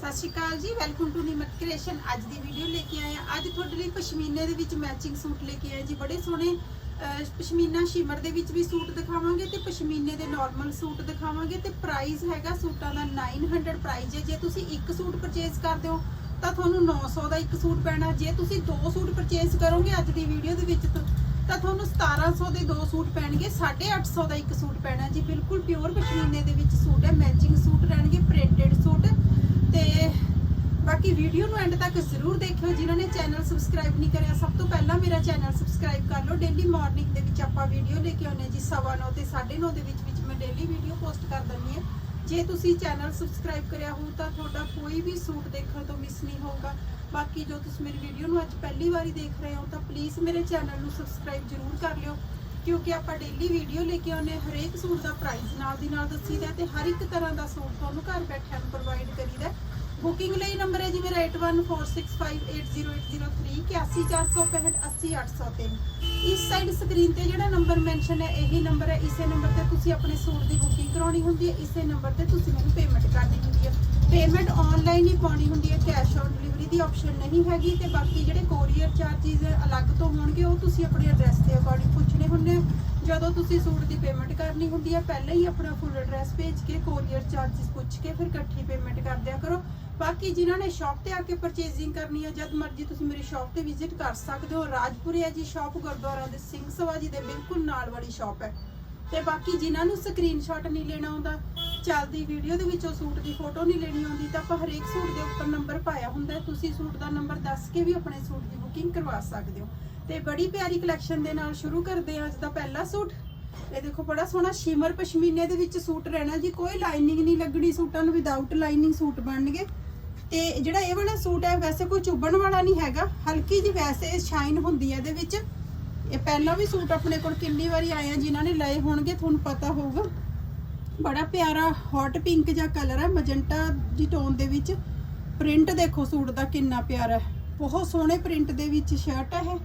ਸਤਿ ਸ਼੍ਰੀ ਅਕਾਲ ਜੀ welcome to ਨਿਮਤ creation ਅੱਜ ਦੀ ਵੀਡੀਓ ਲੈ ਕੇ ਆਏ ਆ ਅੱਜ ਤੁਹਾਡੇ ਲਈ ਪਸ਼ਮੀਨੇ ਦੇ ਵਿੱਚ ਮੈਚਿੰਗ ਸੂਟ ਲੈ ਕੇ ਆਏ ਜੀ। ਬੜੇ ਸੋਹਣੇ ਪਸ਼ਮੀਨਾ ਸ਼ਿਮਰ ਦੇ ਵਿੱਚ ਵੀ ਸੂਟ ਦਿਖਾਵਾਂਗੇ ਤੇ ਪਸ਼ਮੀਨੇ ਦੇ ਨਾਰਮਲ ਸੂਟ ਦਿਖਾਵਾਂਗੇ ਤੇ ਪ੍ਰਾਈਸ ਹੈਗਾ ਸੂਟਾਂ ਦਾ 900 ਪ੍ਰਾਈਸ ਹੈ। ਜੇ ਤੁਸੀਂ ਇੱਕ ਸੂਟ ਪਰਚੇਸ ਕਰਦੇ ਹੋ, ਤਾਂ ਤੁਹਾਨੂੰ 900 ਦਾ ਇੱਕ ਸੂਟ ਪੈਣਾ। ਜੇ ਤੁਸੀਂ ਦੋ ਸੂਟ ਪਰਚੇਸ ਕਰੋਗੇ ਅੱਜ ਦੀ ਵੀਡੀਓ ਦੇ ਵਿੱਚ, ਤਾਂ ਤਾਂ ਤੁਹਾਨੂੰ 1700 ਦੇ ਦੋ ਸੂਟ ਪੈਣਗੇ 850 ਦਾ ਇੱਕ ਸੂਟ ਪੈਣਾ ਜੀ। ਬਿਲਕੁਲ ਪਿਓਰ ਪਸ਼ਮੀਨੇ ਦੇ ਵਿੱਚ ਸੂਟ ਹੈ। ਮੈਚਿੰਗ ਸੂਟ ਰਹਿਣਗੇ ਪ੍ਰਿੰਟਡ ਸੂਟ ਤੇ ਬਾਕੀ ਵੀਡੀਓ ਨੂੰ ਐਂਡ ਤੱਕ ਜ਼ਰੂਰ ਦੇਖਿਓ। ਜਿਨ੍ਹਾਂ ਨੇ ਚੈਨਲ ਸਬਸਕ੍ਰਾਈਬ ਨਹੀਂ ਕਰਿਆ, ਸਭ ਤੋਂ ਪਹਿਲਾਂ ਮੇਰਾ ਚੈਨਲ ਸਬਸਕ੍ਰਾਈਬ ਕਰ ਲਓ। ਡੇਲੀ ਮਾਰਨਿੰਗ ਦੇ ਵਿੱਚ ਆਪਾਂ ਵੀਡੀਓ ਲੈ ਕੇ ਆਉਂਦੇ ਹਾਂ ਜੀ 9:30 ਤੇ 9:30 ਦੇ ਵਿੱਚ ਵਿੱਚ ਮੈਂ ਡੇਲੀ ਵੀਡੀਓ ਪੋਸਟ ਕਰ ਦਿੰਦੀ ਹਾਂ। ਜੇ ਤੁਸੀਂ ਚੈਨਲ ਸਬਸਕ੍ਰਾਈਬ ਕਰਿਆ ਹੋ ਤਾਂ ਤੁਹਾਡਾ ਕੋਈ ਵੀ ਸੂਟ ਦੇਖਣ ਤੋਂ ਮਿਸ ਨਹੀਂ ਹੋਊਗਾ। ਬਾਕੀ ਜੋ ਤੁਸੀਂ ਮੇਰੀ ਵੀਡੀਓ ਨੂੰ ਅੱਜ ਪਹਿਲੀ ਵਾਰੀ ਦੇਖ ਰਹੇ ਹੋ, ਤਾਂ ਪਲੀਜ਼ ਮੇਰੇ ਚੈਨਲ ਨੂੰ ਸਬਸਕ੍ਰਾਈਬ ਜ਼ਰੂਰ ਕਰ ਲਿਓ। ਕਿਉਂਕਿ ਆਪਾਂ ਡੇਲੀ ਵੀਡੀਓ ਲੈ ਕੇ ਆਉਂਦੇ ਹਾਂ, ਹਰੇਕ ਸੂਟ ਦਾ ਪ੍ਰਾਈਸ ਨਾਲ ਦੀ ਨਾਲ ਦੱਸੀਦਾ ਤੇ ਹਰ ਇੱਕ ਤਰ੍ਹਾਂ ਦਾ ਸੂਟ ਤੁਹਾਨੂੰ ਘਰ ਬੈਠਿਆਂ ਨੂੰ ਪ੍ਰੋਵਾਈਡ ਕਰੀਦਾ ਬੁਕਿੰਗ ਲਈ ਨੰਬਰ ਹੈ ਜੀ ਮੇਰਾ 8146580803 80465 ਇਸ ਸਾਈਡ ਸਕਰੀਨ ਤੇ ਜਿਹੜਾ ਨੰਬਰ ਮੈਂਸ਼ਨ ਹੈ, ਇਹੀ ਨੰਬਰ ਹੈ। ਇਸੇ ਨੰਬਰ ਤੇ ਤੁਸੀਂ ਆਪਣੇ ਸੂਟ ਦੀ ਬੁਕਿੰਗ ਕਰਾਉਣੀ ਹੁੰਦੀ ਹੈ। ਇਸੇ ਨੰਬਰ ਤੇ ਤੁਸੀਂ ਮੈਨੂੰ ਪੇਮੈਂਟ ਕਰਨੀ ਹੁੰਦੀ ਹੈ। ਪੇਮੈਂਟ ਆਨਲਾਈਨ ਹੀ ਪਾਉਣੀ ਹੁੰਦੀ ਹੈ ਕੈਸ਼ ਔਨ ਡਿਲੀਵਰੀ ਦੀ ਆਪਸ਼ਨ ਨਹੀਂ ਹੈਗੀ ਤੇ ਬਾਕੀ ਜਿਹੜੇ ਕੋਰੀਅਰ ਚਾਰजेस ਅਲੱਗ ਤੋਂ ਹੋਣਗੇ, ਉਹ ਤੁਸੀਂ ਆਪਣੇ ਐਡਰੈਸ ਦੇ ਅਕੋਰਡਿੰਗ ਪੁੱਛਣੇ ਹੁੰਦੇ ਜਦੋਂ ਤੁਸੀਂ ਸੂਟ ਦੀ ਪੇਮੈਂਟ ਕਰਨੀ ਹੁੰਦੀ ਹੈ ਪਹਿਲਾਂ ਹੀ ਆਪਣਾ ਫੁੱਲ ਐਡਰੈਸ ਭੇਜ ਕੇ ਕੋਰੀਅਰ ਚਾਰजेस ਪੁੱਛ ਕੇ ਫਿਰ ਇਕੱਠੀ ਪੇਮੈਂਟ ਕਰ ਦਿਆ ਕਰੋ। ਬਾਕੀ ਜਿਨ੍ਹਾਂ ਨੇ ਸ਼ਾਪ ਤੇ ਆ ਕੇ ਪਰਚੇਜ਼ਿੰਗ ਕਰਨੀ ਹੈ ਜਦ ਮਰਜ਼ੀ ਤੁਸੀਂ ਮੇਰੀ ਸ਼ਾਪ ਤੇ ਵਿਜ਼ਿਟ ਕਰ ਸਕਦੇ ਹੋ। ਰਾਜਪੁਰੇ ਹੈ ਜੀ ਸ਼ਾਪ ਗੁਰਦੁਆਰਾ ਦੇ ਸਿੰਘ ਸਵਾ ਜੀ ਦੇ ਬਿਲਕੁਲ ਨਾਲ ਵਾਲੀ ਸ਼ਾਪ ਹੈ। ਤੇ ਬਾਕੀ ਜਿਨ੍ਹਾਂ ਨੂੰ ਸਕਰੀਨਸ਼ਾਟ ਨਹੀਂ ਲੈਣਾ ਆਉਂਦਾ ਚੱਲਦੀ ਵੀਡੀਓ ਦੇ ਵਿੱਚੋਂ ਸੂਟ ਦੀ ਫੋਟੋ ਨਹੀਂ ਲੈਣੀ ਆਉਂਦੀ, ਤਾਂ ਆਪਾਂ ਹਰੇਕ ਸੂਟ ਦੇ ਉੱਪਰ ਨੰਬਰ ਪਾਇਆ ਹੁੰਦਾ ਤੁਸੀਂ ਸੂਟ ਦਾ ਨੰਬਰ ਦੱਸ ਕੇ ਵੀ ਆਪਣੇ ਸੂਟ ਦੀ ਬੁਕਿੰਗ ਕਰਵਾ ਸਕਦੇ ਹੋ। ਤੇ ਬੜੀ ਪਿਆਰੀ ਕਲੈਕਸ਼ਨ ਦੇ ਨਾਲ ਸ਼ੁਰੂ ਕਰਦੇ ਹਾਂ ਅੱਜ ਦਾ ਪਹਿਲਾ ਸੂਟ। ਇਹ ਦੇਖੋ, ਬੜਾ ਸੋਹਣਾ ਸ਼ਿਮਰ ਪਸ਼ਮੀਨੇ ਦੇ ਵਿੱਚ ਸੂਟ ਰਹਿਣਾ ਜੀ। ਕੋਈ ਲਾਈਨਿੰਗ ਨਹੀਂ ਲੱਗਣੀ ਸੂਟਾਂ ਨੂੰ ਵਿਦਆਊਟ ਲਾਈਨਿੰਗ ਸੂਟ ਬਣਨਗੇ। ਤੇ ਜਿਹੜਾ ਇਹ ਵਾਲਾ ਸੂਟ ਹੈ, ਵੈਸੇ ਕੋਈ ਚੁੱਭਣ ਵਾਲਾ ਨਹੀਂ ਹੈਗਾ। ਹਲਕੀ ਜਿਹੀ ਵੈਸੇ ਸ਼ਾਈਨ ਹੁੰਦੀ ਹੈ ਇਹਦੇ ਵਿੱਚ। ਇਹ ਪਹਿਲਾਂ ਵੀ ਸੂਟ ਆਪਣੇ ਕੋਲ ਕਿੰਨੀ ਵਾਰੀ ਆਏ ਆ, ਜਿਨ੍ਹਾਂ ਨੇ ਲਏ ਹੋਣਗੇ, ਤੁਹਾਨੂੰ ਪਤਾ ਹੋਊਗਾ। ਬੜਾ ਪਿਆਰਾ ਹੌਟ ਪਿੰਕ ਜਿਹਾ ਕਲਰ ਹੈ ਮਜੰਟਾ ਦੀ ਟੋਨ ਦੇ ਵਿੱਚ। ਪ੍ਰਿੰਟ ਦੇਖੋ ਸੂਟ ਦਾ ਕਿੰਨਾ ਪਿਆਰਾ ਹੈ। ਬਹੁਤ ਸੋਹਣੇ ਪ੍ਰਿੰਟ ਦੇ ਵਿੱਚ ਸ਼ਰਟ ਹੈ ਇਹ।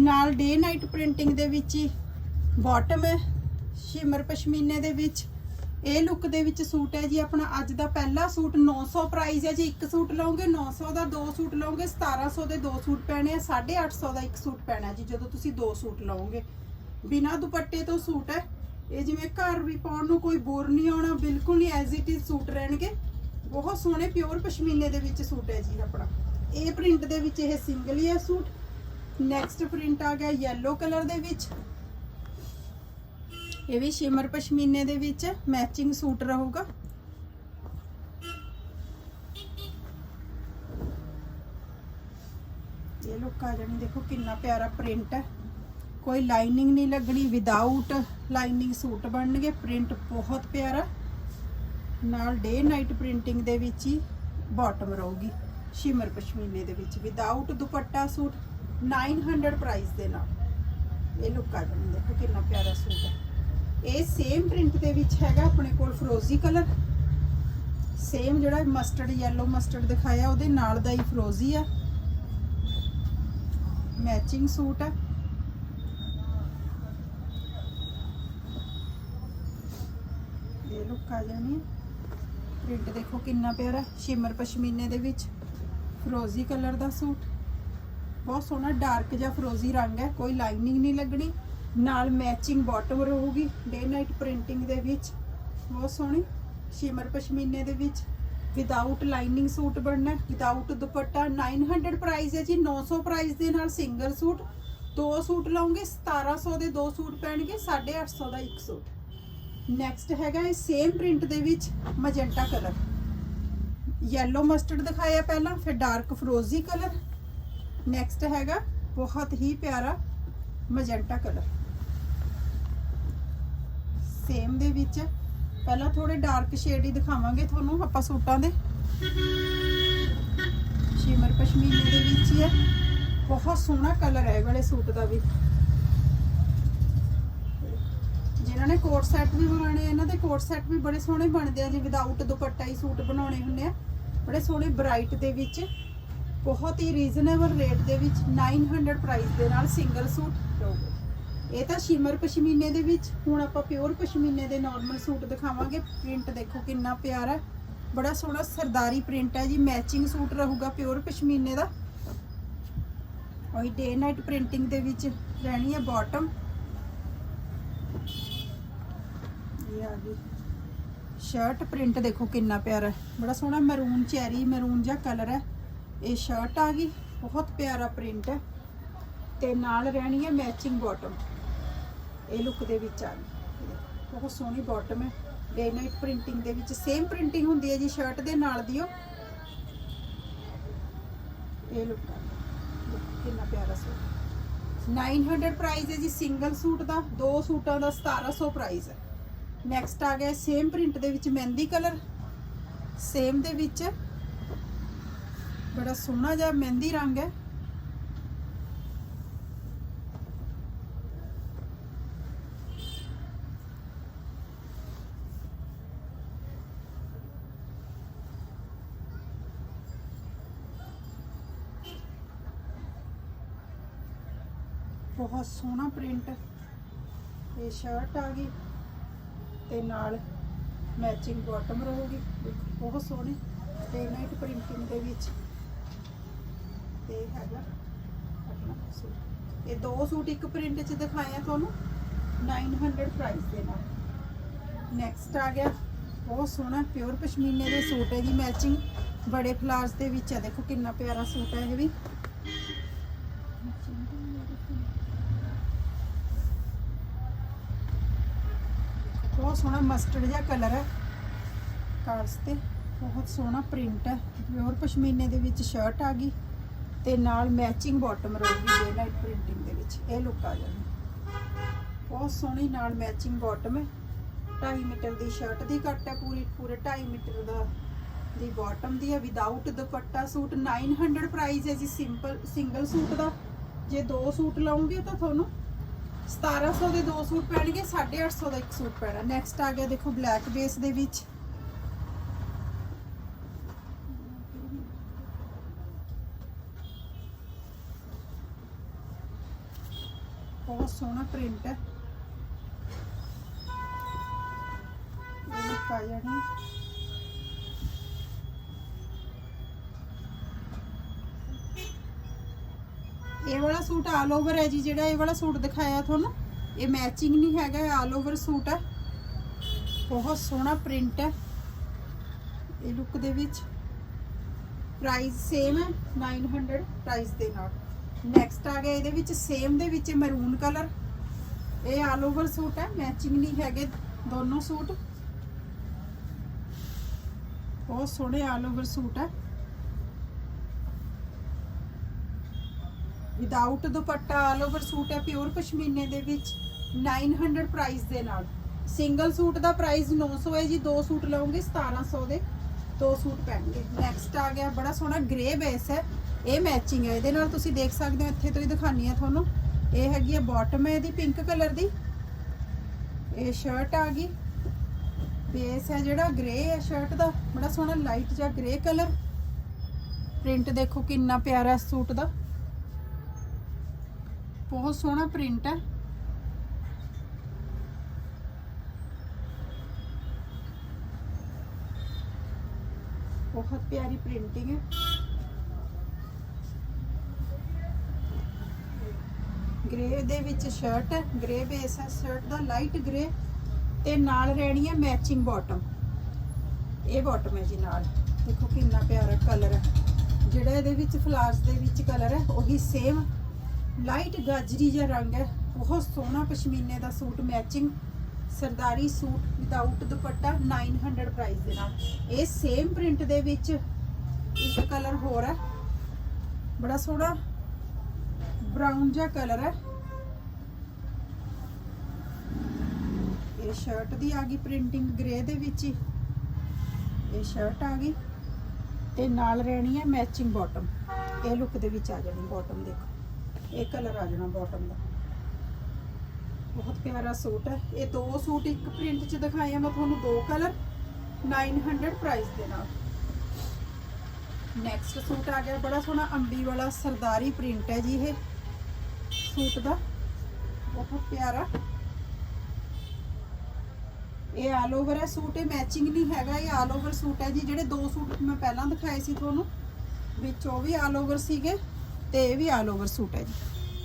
ਨਾਲ ਡੇ ਨਾਈਟ ਪ੍ਰਿੰਟਿੰਗ ਦੇ ਵਿੱਚ ਹੀ ਬਾਟਮ ਹੈ ਸ਼ਿਮਰ ਪਸ਼ਮੀਨੇ ਦੇ ਵਿੱਚ। ਇਹ ਲੁੱਕ ਦੇ ਵਿੱਚ ਸੂਟ ਹੈ ਜੀ, ਆਪਣਾ ਅੱਜ ਦਾ ਪਹਿਲਾ ਸੂਟ। 900 ਪ੍ਰਾਈਸ ਹੈ ਜੀ, ਇੱਕ ਸੂਟ ਲਓਗੇ 900 ਦਾ ਦੋ ਸੂਟ ਲਓਗੇ 1700 ਦੇ ਦੋ ਸੂਟ ਪੈਣੇ ਆ 850 ਦਾ ਇੱਕ ਸੂਟ ਪੈਣਾ ਜੀ, ਜਦੋਂ ਤੁਸੀਂ ਦੋ ਸੂਟ ਲਓਗੇ। ਬਿਨਾ ਦੁਪੱਟੇ ਤੋਂ ਸੂਟ ਹੈ। ਇਹ ਜਿਵੇਂ ਘਰ ਵੀ ਪਾਉਣ ਨੂੰ ਕੋਈ ਬੋਰ ਨਹੀਂ ਆਉਣਾ, ਬਿਲਕੁਲ ਹੀ ਐਜ਼ ਇਟ ਇਜ਼ ਸੂਟ ਰਹਿਣਗੇ। ਬਹੁਤ ਸੋਹਣੇ ਪਿਓਰ ਪਸ਼ਮੀਨੇ ਦੇ ਵਿੱਚ ਸੂਟ ਹੈ ਜੀ ਆਪਣਾ। ਇਹ ਪ੍ਰਿੰਟ ਦੇ ਵਿੱਚ ਇਹ ਸਿੰਗਲ ਹੀ ਹੈ ਸੂਟ। ਨੈਕਸਟ ਪ੍ਰਿੰਟ ਆ ਗਿਆ yellow ਕਲਰ ਦੇ ਵਿੱਚ। ਇਹ ਵੀ ਸ਼ਿਮਰ ਪਸ਼ਮੀਨੇ ਦੇ ਵਿੱਚ ਮੈਚਿੰਗ ਸੂਟ ਰਹੂਗਾ। ਇਹ ਲੁੱਕ ਆ ਜਾਣੀ, ਦੇਖੋ ਕਿੰਨਾ ਪਿਆਰਾ ਪ੍ਰਿੰਟ ਹੈ। ਕੋਈ ਲਾਈਨਿੰਗ ਨਹੀਂ ਲੱਗਣੀ ਵਿਦਆਊਟ ਲਾਈਨਿੰਗ ਸੂਟ ਬਣਨਗੇ, ਪ੍ਰਿੰਟ ਬਹੁਤ ਪਿਆਰਾ। ਨਾਲ ਡੇ ਨਾਈਟ ਪ੍ਰਿੰਟਿੰਗ ਦੇ ਵਿੱਚ ਹੀ ਬਾਟਮ ਰਹੂਗੀ, ਸ਼ਿਮਰ ਪਸ਼ਮੀਨੇ ਦੇ ਵਿੱਚ। ਵਿਦਆਊਟ ਦੁਪੱਟਾ ਸੂਟ 900 ਪ੍ਰਾਈਸ ਦੇ ਨਾਲ। ਇਹ ਲੁੱਕ ਆ ਜਾਣੀ, ਦੇਖੋ ਕਿੰਨਾ ਪਿਆਰਾ ਸੂਟ ਹੈ। ਇਹ ਸੇਮ ਪ੍ਰਿੰਟ ਦੇ ਵਿੱਚ ਹੈਗਾ, ਆਪਣੇ ਕੋਲ ਫਰੋਜ਼ੀ ਕਲਰ ਸੇਮ ਜਿਹੜਾ ਮਸਟਰਡ ਯੈਲੋ ਮਸਟਰਡ ਦਿਖਾਇਆ, ਉਹਦੇ ਨਾਲ ਦਾ ਹੀ ਫਰੋਜ਼ੀ ਆ। ਮੈਚਿੰਗ ਸੂਟ ਆ। ਇਹ ਲੁੱਕ ਆ ਜਾਣੀ ਪ੍ਰਿੰਟ ਦੇਖੋ ਕਿੰਨਾ ਪਿਆਰਾ, ਸ਼ਿਮਰ ਪਸ਼ਮੀਨੇ ਦੇ ਵਿੱਚ। ਫਰੋਜ਼ੀ ਕਲਰ ਦਾ ਸੂਟ। ਬਹੁਤ ਸੋਹਣਾ ਡਾਰਕ ਜਿਹਾ ਫਰੋਜ਼ੀ ਰੰਗ ਹੈ, ਕੋਈ ਲਾਈਨਿੰਗ ਨਹੀਂ ਲੱਗਣੀ। ਨਾਲ ਮੈਚਿੰਗ ਬਾਟਮ ਰਹੂਗੀ ਡੇ ਨਾਈਟ ਪ੍ਰਿੰਟਿੰਗ ਦੇ ਵਿੱਚ। ਬਹੁਤ ਸੋਹਣੀ, ਸ਼ਿਮਰ ਪਸ਼ਮੀਨੇ ਦੇ ਵਿੱਚ। ਵਿਦਆਊਟ ਲਾਈਨਿੰਗ ਸੂਟ ਬਣਨਾ ਵਿਦਆਊਟ ਦੁਪੱਟਾ 900 ਪ੍ਰਾਈਸ ਹੈ ਜੀ 900 ਪ੍ਰਾਈਸ ਦੇ ਨਾਲ ਸਿੰਗਲ ਸੂਟ। ਦੋ ਸੂਟ ਲਓਗੇ 1700 ਦੇ ਦੋ ਸੂਟ ਪੈਣਗੇ 850 ਦਾ ਇੱਕ ਸੂਟ। ਨੈਕਸਟ ਹੈਗਾ ਇਹ ਸੇਮ ਪ੍ਰਿੰਟ ਦੇ ਵਿੱਚ ਮਜੈਂਟਾ ਕਲਰ ਯੈਲੋ ਮਸਟਰਡ ਦਿਖਾਇਆ ਪਹਿਲਾਂ, ਫਿਰ ਡਾਰਕ ਫਰੋਜ਼ੀ ਕਲਰ ਨੈਕਸਟ ਹੈਗਾ ਬਹੁਤ ਹੀ ਪਿਆਰਾ ਮਜੈਂਟਾ ਕਲਰ ਸੇਮ ਦੇ ਵਿੱਚ ਪਹਿਲਾਂ ਥੋੜੇ ਡਾਰਕ ਸ਼ੇਡ ਹੀ ਦਿਖਾਵਾਂਗੇ ਤੁਹਾਨੂੰ ਆਪਾਂ ਸੂਟਾਂ ਦੇ। ਸ਼ਿਮਰ ਪਸ਼ਮੀਨੇ ਦੇ ਵਿੱਚ ਹੀ ਹੈ। ਬਹੁਤ ਸੋਹਣਾ ਕਲਰ ਹੈ ਇਹ ਵਾਲੇ ਸੂਟ ਦਾ ਵੀ। ਇਹਨਾਂ ਨੇ ਕੋਟ ਸੈੱਟ ਵੀ ਬਣਾਉਣੇ ਇਹਨਾਂ ਦੇ ਕੋਟ ਸੈੱਟ ਵੀ ਬੜੇ ਸੋਹਣੇ ਬਣਦੇ ਆ ਜੀ ਵਿਦਆਊਟ ਦੁਪੱਟਾ ਹੀ ਸੂਟ ਬਣਾਉਣੇ ਹੁੰਦੇ ਆ। ਬੜੇ ਸੋਹਣੇ ਬ੍ਰਾਈਟ ਦੇ ਵਿੱਚ, ਬਹੁਤ ਹੀ ਰੀਜ਼ਨੇਬਲ ਰੇਟ ਦੇ ਵਿੱਚ 900 ਪ੍ਰਾਈਸ ਦੇ ਨਾਲ ਸਿੰਗਲ ਸੂਟ ਰਹੂਗਾ ਇਹ ਤਾਂ ਸ਼ਿਮਰ ਪਸ਼ਮੀਨੇ ਦੇ ਵਿੱਚ, ਹੁਣ ਆਪਾਂ ਪਿਓਰ ਪਸ਼ਮੀਨੇ ਦੇ ਨਾਰਮਲ ਸੂਟ ਦਿਖਾਵਾਂਗੇ। ਪ੍ਰਿੰਟ ਦੇਖੋ ਕਿੰਨਾ ਪਿਆਰਾ ਬੜਾ ਸੋਹਣਾ ਸਰਦਾਰੀ ਪ੍ਰਿੰਟ ਹੈ ਜੀ ਮੈਚਿੰਗ ਸੂਟ ਰਹੂਗਾ ਪਿਓਰ ਪਸ਼ਮੀਨੇ ਦਾ। ਉਹੀ ਡੇ ਨਾਈਟ ਪ੍ਰਿੰਟਿੰਗ ਦੇ ਵਿੱਚ ਰਹਿਣੀ ਹੈ ਬਾਟਮ ਇਹ ਆ ਗਈ। ਸ਼ਰਟ ਪ੍ਰਿੰਟ ਦੇਖੋ ਕਿੰਨਾ ਪਿਆਰਾ ਬੜਾ ਸੋਹਣਾ ਮੈਰੂਨ ਚੈਰੀ ਮੈਰੂਨ ਜਿਹਾ ਕਲਰ ਹੈ। ਇਹ ਸ਼ਰਟ ਆ ਗਈ। ਬਹੁਤ ਪਿਆਰਾ ਪ੍ਰਿੰਟ ਹੈ। ਤੇ ਨਾਲ ਰਹਿਣੀ ਹੈ ਮੈਚਿੰਗ ਬਾਟਮ ਇਹ ਲੁੱਕ ਦੇ ਵਿੱਚ ਆ ਗਈ। ਬਹੁਤ ਸੋਹਣੀ ਬਾਟਮ ਹੈ। ਡੇ ਨਾਈਟ ਪ੍ਰਿੰਟਿੰਗ ਦੇ ਵਿੱਚ ਸੇਮ ਪ੍ਰਿੰਟਿੰਗ ਹੁੰਦੀ ਹੈ ਜੀ ਸ਼ਰਟ ਦੇ ਨਾਲ ਦੀ ਉਹ। ਇਹ ਲੁੱਕ ਆ ਗਈ। ਕਿੰਨਾ ਪਿਆਰਾ ਸੂਟ 900 ਪ੍ਰਾਈਸ ਹੈ ਜੀ। ਸਿੰਗਲ ਸੂਟ ਦਾ। ਦੋ ਸੂਟਾਂ ਦਾ 1700 ਪ੍ਰਾਈਸ ਹੈ। ਨੈਕਸਟ ਆ ਗਿਆ ਸੇਮ ਪ੍ਰਿੰਟ ਦੇ ਵਿੱਚ ਮਹਿੰਦੀ ਕਲਰ ਸੇਮ ਦੇ ਵਿੱਚ ਬੜਾ ਸੋਹਣਾ ਜਿਹਾ ਮਹਿੰਦੀ ਰੰਗ ਹੈ। ਬਹੁਤ ਸੋਹਣਾ ਪ੍ਰਿੰਟ ਇਹ ਸ਼ਰਟ ਆ ਗਈ। ਤੇ ਨਾਲ ਮੈਚਿੰਗ ਬਾਟਮ ਰਹੂਗੀ, ਬਹੁਤ ਸੋਹਣੀ, ਤੇ ਨਾਈਟ ਪ੍ਰਿੰਟਿੰਗ ਦੇ ਵਿੱਚ। ਤੇ ਹੈਗਾ ਆਪਣਾ ਸੂਟ ਇਹ ਦੋ ਸੂਟ ਇੱਕ ਪ੍ਰਿੰਟ 'ਚ ਦਿਖਾਏ ਆ ਤੁਹਾਨੂੰ 900 ਪ੍ਰਾਈਸ ਦੇ ਨਾਲ। ਨੈਕਸਟ ਆ ਗਿਆ, ਬਹੁਤ ਸੋਹਣਾ ਪਿਓਰ ਪਸ਼ਮੀਨੇ ਦੇ ਸੂਟ ਹੈ ਜੀ ਮੈਚਿੰਗ ਬੜੇ ਫਲਾਰਸ ਦੇ ਵਿੱਚ ਹੈ, ਦੇਖੋ ਕਿੰਨਾ ਪਿਆਰਾ ਸੂਟ ਹੈ ਇਹ ਵੀ ਬਹੁਤ ਸੋਹਣਾ ਮਸਟਰਡ ਜਿਹਾ ਕਲਰ ਹੈ। ਕਾਰਸ ਤੇ ਬਹੁਤ ਸੋਹਣਾ ਪ੍ਰਿੰਟ ਹੈ। ਪਿਓਰ ਪਸ਼ਮੀਨੇ ਦੇ ਵਿੱਚ ਸ਼ਰਟ ਆ ਗਈ ਤੇ ਨਾਲ ਮੈਚਿੰਗ ਬਾਟਮ ਰਹੂਗੀ ਡੇ ਨਾਈਟ ਪ੍ਰਿੰਟਿੰਗ ਦੇ ਵਿੱਚ। ਇਹ ਲੁੱਕ ਆ ਜਾਣੀ। ਬਹੁਤ ਸੋਹਣੀ ਨਾਲ ਮੈਚਿੰਗ ਬਾਟਮ ਹੈ। 2.5 ਮੀਟਰ ਦੀ ਸ਼ਰਟ ਦੀ ਕੱਟ ਹੈ ਪੂਰੀ, ਪੂਰੇ 2.5 ਮੀਟਰ ਦਾ ਦੀ ਬਾਟਮ ਦੀ ਹੈ। ਵਿਦਆਊਟ ਦੁਪੱਟਾ ਸੂਟ 900 ਪ੍ਰਾਈਸ ਹੈ ਜੀ। ਸਿੰਪਲ ਸਿੰਗਲ ਸੂਟ ਦਾ। ਜੇ ਦੋ ਸੂਟ ਲਓਗੇ ਤਾਂ ਤੁਹਾਨੂੰ 1700 ਦੇ ਦੋ ਸੂਟ ਪੈਣਗੇ 850 ਦਾ ਇੱਕ ਸੂਟ ਪੈਣਾ। ਨੈਕਸਟ ਆ ਗਿਆ, ਦੇਖੋ ਬਲੈਕ ਬੇਸ ਦੇ ਵਿੱਚ। ਬਹੁਤ ਸੋਹਣਾ ਪ੍ਰਿੰਟ ਹੈ। ਇਹ look ਜਾਣੀ ਇਹ ਵਾਲਾ ਸੂਟ ਆਲ ਓਵਰ ਹੈ ਜੀ, ਜਿਹੜਾ ਇਹ ਵਾਲਾ ਸੂਟ ਦਿਖਾਇਆ ਤੁਹਾਨੂੰ, ਇਹ ਮੈਚਿੰਗ ਨਹੀਂ ਹੈਗਾ ਆਲ ਓਵਰ ਸੂਟ ਹੈ। ਬਹੁਤ ਸੋਹਣਾ ਪ੍ਰਿੰਟ ਹੈ। ਇਹ ਲੁੱਕ ਦੇ ਵਿੱਚ ਪ੍ਰਾਈਸ ਸੇਮ ਹੈ 900 ਪ੍ਰਾਈਸ ਦੇ ਨਾਲ। ਨੈਕਸਟ ਆ ਗਿਆ, ਇਹਦੇ ਵਿੱਚ ਸੇਮ ਦੇ ਵਿੱਚ ਮੈਰੂਨ ਕਲਰ ਇਹ ਆਲ ਓਵਰ ਸੂਟ ਹੈ ਮੈਚਿੰਗ ਨਹੀਂ ਹੈਗੇ ਦੋਨੋਂ ਸੂਟ। ਬਹੁਤ ਸੋਹਣੇ ਆਲ ਓਵਰ ਸੂਟ ਹੈ। ਵਿਦਆਊਟ ਦੁਪੱਟਾ ਆਲ ਓਵਰ ਸੂਟ ਹੈ ਪਿਓਰ ਪਸ਼ਮੀਨੇ ਦੇ ਵਿੱਚ 900 ਪ੍ਰਾਈਸ ਦੇ ਨਾਲ। ਸਿੰਗਲ ਸੂਟ ਦਾ ਪ੍ਰਾਈਸ 900 ਹੈ ਜੀ, ਦੋ ਸੂਟ ਲਓਗੇ 1700 ਦੇ, ਦੋ ਸੂਟ ਪੈਣਗੇ। ਨੈਕਸਟ ਆ ਗਿਆ, ਬੜਾ ਸੋਹਣਾ ਗ੍ਰੇ ਬੇਸ ਹੈ। ਇਹ ਮੈਚਿੰਗ ਹੈ, ਇਹਦੇ ਨਾਲ ਤੁਸੀਂ ਦੇਖ ਸਕਦੇ ਹੋ, ਇੱਥੇ ਤੋਂ ਹੀ ਦਿਖਾਨੀ ਆ ਤੁਹਾਨੂੰ। ਇਹ ਹੈਗੀ ਹੈ ਬਾਟਮ ਹੈ ਇਹਦੀ ਪਿੰਕ ਕਲਰ ਦੀ। ਇਹ ਸ਼ਰਟ ਆ ਗਈ। ਬੇਸ ਹੈ ਜਿਹੜਾ ਗ੍ਰੇ ਹੈ ਸ਼ਰਟ ਦਾ। ਬੜਾ ਸੋਹਣਾ ਲਾਈਟ ਜਿਹਾ ਗ੍ਰੇ ਕਲਰ ਪ੍ਰਿੰਟ ਦੇਖੋ ਕਿੰਨਾ ਪਿਆਰਾ ਹੈ ਸੂਟ ਦਾ। ਬਹੁਤ ਸੋਹਣਾ ਪ੍ਰਿੰਟ ਹੈ। ਬਹੁਤ ਪਿਆਰੀ ਪ੍ਰਿੰਟਿੰਗ ਹੈ। ਗ੍ਰੇ ਦੇ ਵਿੱਚ ਸ਼ਰਟ ਹੈ। ਗ੍ਰੇ ਬੇਸ ਹੈ। ਸ਼ਰਟ ਦਾ ਲਾਈਟ ਗ੍ਰੇ ਤੇ ਨਾਲ ਰਹਿਣੀ ਹੈ ਮੈਚਿੰਗ ਬਾਟਮ ਇਹ ਬਾਟਮ ਹੈ ਜੀ ਨਾਲ। ਦੇਖੋ ਕਿੰਨਾ ਪਿਆਰਾ ਕਲਰ ਹੈ। ਜਿਹੜਾ ਇਹਦੇ ਵਿੱਚ ਫਲਾਰਸ ਦੇ ਵਿੱਚ ਕਲਰ ਹੈ, ਉਹੀ ਸੇਮ ਲਾਈਟ ਗਾਜਰੀ ਜਿਹਾ ਰੰਗ ਹੈ। ਬਹੁਤ ਸੋਹਣਾ ਪਸ਼ਮੀਨੇ ਦਾ ਸੂਟ ਮੈਚਿੰਗ ਸਰਦਾਰੀ ਸੂਟ ਵਿਦਆਊਟ ਦੁਪੱਟਾ 900 ਪ੍ਰਾਈਸ ਦੇ ਨਾਲ। ਇਹ ਸੇਮ ਪ੍ਰਿੰਟ ਦੇ ਵਿੱਚ ਇੱਕ ਕਲਰ ਹੋਰ ਹੈ। ਬੜਾ ਸੋਹਣਾ ਬ੍ਰਾਊਨ ਜਿਹਾ ਕਲਰ ਹੈ। ਇਹ ਸ਼ਰਟ ਦੀ ਆ ਗਈ ਪ੍ਰਿੰਟਿੰਗ ਗ੍ਰੇ ਦੇ ਵਿੱਚ ਹੀ। ਇਹ ਸ਼ਰਟ ਆ ਗਈ। ਤੇ ਨਾਲ ਰਹਿਣੀ ਹੈ ਮੈਚਿੰਗ ਬਾਟਮ ਇਹ ਲੁੱਕ ਦੇ ਵਿੱਚ ਆ ਜਾਣੀ ਬਾਟਮ ਦੇਖੋ। ਇਹ ਕਲਰ ਆ ਜਾਣਾ ਬਾਟਮ ਦਾ। ਬਹੁਤ ਪਿਆਰਾ ਸੂਟ ਹੈ। ਇਹ ਦੋ ਸੂਟ ਇੱਕ ਪ੍ਰਿੰਟ 'ਚ ਦਿਖਾਏ ਆ। ਮੈਂ ਤੁਹਾਨੂੰ ਦੋ ਕਲਰ 900 ਪ੍ਰਾਈਸ ਦੇ ਨਾਲ। ਨੈਕਸਟ ਸੂਟ ਆ ਗਿਆ। ਬੜਾ ਸੋਹਣਾ ਅੰਬੀ ਵਾਲਾ ਸਰਦਾਰੀ ਪ੍ਰਿੰਟ ਹੈ ਜੀ ਇਹ। ਸੂਟ ਦਾ। ਬਹੁਤ ਪਿਆਰਾ। ਇਹ ਆਲ ਓਵਰ ਹੈ। ਸੂਟ ਇਹ ਮੈਚਿੰਗ ਨਹੀਂ ਹੈਗਾ। ਇਹ ਆਲ ਓਵਰ ਸੂਟ ਹੈ ਜੀ। ਜਿਹੜੇ ਦੋ ਸੂਟ ਮੈਂ ਪਹਿਲਾਂ ਦਿਖਾਏ ਸੀ ਤੁਹਾਨੂੰ, ਵਿੱਚ ਉਹ ਵੀ ਆਲ ਓਵਰ ਸੀਗੇ। ਤੇ ਇਹ ਵੀ ਆਲ ਓਵਰ ਸੂਟ ਹੈ ਜੀ।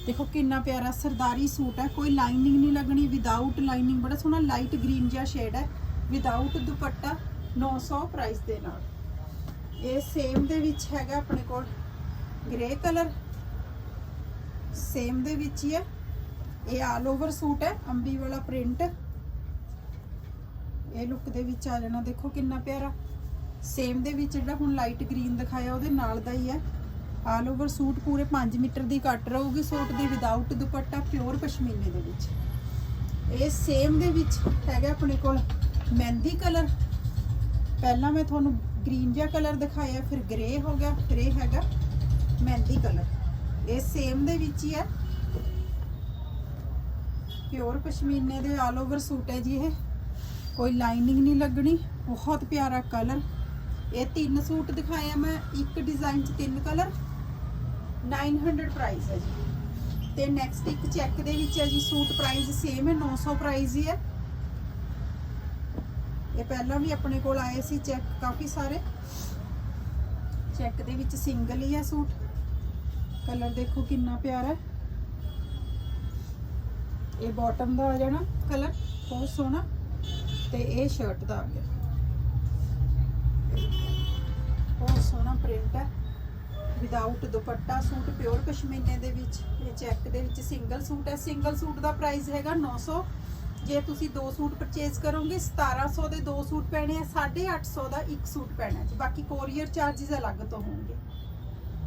ਦੇਖੋ ਕਿੰਨਾ ਪਿਆਰਾ ਸਰਦਾਰੀ ਸੂਟ ਹੈ, ਕੋਈ ਲਾਈਨਿੰਗ ਨਹੀਂ ਲੱਗਣੀ ਵਿਦਆਊਟ ਲਾਈਨਿੰਗ ਬੜਾ ਸੋਹਣਾ ਲਾਈਟ ਗ੍ਰੀਨ ਜਿਹਾ ਸ਼ੇਡ ਹੈ ਵਿਦਆਊਟ ਦੁਪੱਟਾ 900 ਪ੍ਰਾਈਸ ਦੇ ਨਾਲ। ਇਹ ਸੇਮ ਦੇ ਵਿੱਚ ਹੈਗਾ ਆਪਣੇ ਕੋਲ ਗ੍ਰੇ ਕਲਰ ਸੇਮ ਦੇ ਵਿੱਚ ਹੀ ਹੈ। ਇਹ ਆਲ ਓਵਰ ਸੂਟ ਹੈ, ਅੰਬੀ ਵਾਲਾ ਪ੍ਰਿੰਟ ਇਹ ਲੁੱਕ ਦੇ ਵਿੱਚ ਆ ਜਾਣਾ, ਦੇਖੋ ਕਿੰਨਾ ਪਿਆਰਾ। ਸੇਮ ਦੇ ਵਿੱਚ ਜਿਹੜਾ ਹੁਣ ਲਾਈਟ ਗ੍ਰੀਨ ਦਿਖਾਇਆ, ਉਹਦੇ ਨਾਲ ਦਾ ਹੀ ਹੈ। ਆਲ ਓਵਰ ਸੂਟ ਪੂਰੇ 5 ਮੀਟਰ ਦੀ ਕੱਟ ਰਹੂਗੀ, ਸੂਟ ਦੀ ਵਿਦਆਊਟ ਦੁਪੱਟਾ ਪਿਓਰ ਪਸ਼ਮੀਨੇ ਦੇ ਵਿੱਚ। ਇਹ ਸੇਮ ਦੇ ਵਿੱਚ ਹੈਗਾ ਆਪਣੇ ਕੋਲ ਮਹਿੰਦੀ ਕਲਰ ਪਹਿਲਾਂ ਮੈਂ ਤੁਹਾਨੂੰ ਗ੍ਰੀਨ ਜਿਹਾ ਕਲਰ ਦਿਖਾਇਆ, ਫਿਰ ਗ੍ਰੇ ਹੋ ਗਿਆ, ਫਿਰ ਇਹ ਹੈਗਾ ਮਹਿੰਦੀ ਕਲਰ ਇਹ ਸੇਮ ਦੇ ਵਿੱਚ ਹੀ ਹੈ। ਪਿਓਰ ਪਸ਼ਮੀਨੇ ਦੇ ਆਲ ਓਵਰ ਸੂਟ ਹੈ ਜੀ ਇਹ। ਕੋਈ ਲਾਈਨਿੰਗ ਨਹੀਂ ਲੱਗਣੀ, ਬਹੁਤ ਪਿਆਰਾ ਕਲਰ ਇਹ ਤਿੰਨ ਸੂਟ ਦਿਖਾਇਆ ਮੈਂ, ਇੱਕ ਡਿਜ਼ਾਈਨ 'ਚ ਤਿੰਨ ਕਲਰ 900 ਪ੍ਰਾਈਸ ਹੈ ਜੀ। ਤੇ ਨੈਕਸਟ ਇੱਕ ਚੈੱਕ ਦੇ ਵਿੱਚ ਹੈ ਜੀ, ਸੂਟ ਪ੍ਰਾਈਸ ਸੇਮ ਹੈ 900 ਪ੍ਰਾਈਸ ਹੀ ਹੈ। ਇਹ ਪਹਿਲਾਂ ਵੀ ਆਪਣੇ ਕੋਲ ਆਏ ਸੀ ਚੈੱਕ ਕਾਫੀ ਸਾਰੇ। ਚੈੱਕ ਦੇ ਵਿੱਚ ਸਿੰਗਲ ਹੀ ਹੈ ਸੂਟ। ਕਲਰ ਦੇਖੋ ਕਿੰਨਾ ਪਿਆਰਾ ਹੈ। ਇਹ ਬਾਟਮ ਦਾ ਆ ਜਾਣਾ ਕਲਰ ਬਹੁਤ ਸੋਹਣਾ। ਤੇ ਇਹ ਸ਼ਰਟ ਦਾ ਆ ਗਿਆ। ਬਹੁਤ ਸੋਹਣਾ ਪ੍ਰਿੰਟ ਹੈ। ਵਿਦਆਊਟ ਦੁਪੱਟਾ ਸੂਟ ਪਿਓਰ ਕਸ਼ਮੀਨੇ ਦੇ ਵਿੱਚ, ਇਹ ਚੈੱਕ ਦੇ ਵਿੱਚ ਸਿੰਗਲ ਸੂਟ ਹੈ। ਸਿੰਗਲ ਸੂਟ ਦਾ ਪ੍ਰਾਈਸ ਹੈਗਾ 900 ਜੇ ਤੁਸੀਂ ਦੋ ਸੂਟ ਪਰਚੇਸ ਕਰੋਗੇ 1700 ਦੇ ਦੋ ਸੂਟ ਪੈਣੇ ਆ 850 ਦਾ ਇੱਕ ਸੂਟ ਪੈਣਾ ਜੀ। ਬਾਕੀ ਕੋਰੀਅਰ ਚਾਰजेस ਅਲੱਗ ਤੋਂ ਹੋਣਗੇ।